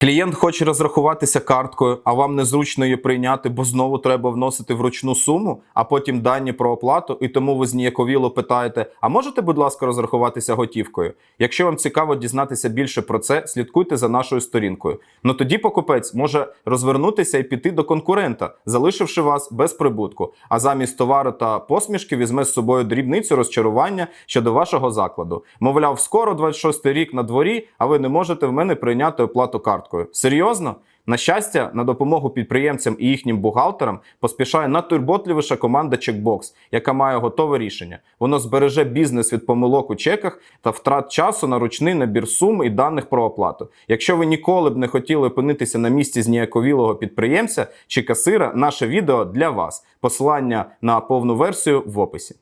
Клієнт хоче розрахуватися карткою, а вам незручно її прийняти, бо знову треба вносити вручну суму, а потім дані про оплату, і тому ви зніяковіло питаєте: а можете, будь ласка, розрахуватися готівкою? Якщо вам цікаво дізнатися більше про це, слідкуйте за нашою сторінкою. Ну тоді покупець може розвернутися і піти до конкурента, залишивши вас без прибутку. А замість товару та посмішки візьме з собою дрібницю розчарування щодо вашого закладу. Мовляв, скоро 26 рік на дворі, а ви не можете в мене прийняти оплату карткою. Серйозно? На щастя, на допомогу підприємцям і їхнім бухгалтерам поспішає натурботливіша команда Checkbox, яка має готове рішення. Воно збереже бізнес від помилок у чеках та втрат часу на ручний набір сум і даних про оплату. Якщо ви ніколи б не хотіли опинитися на місці зніяковілого підприємця чи касира, наше відео для вас. Посилання на повну версію в описі.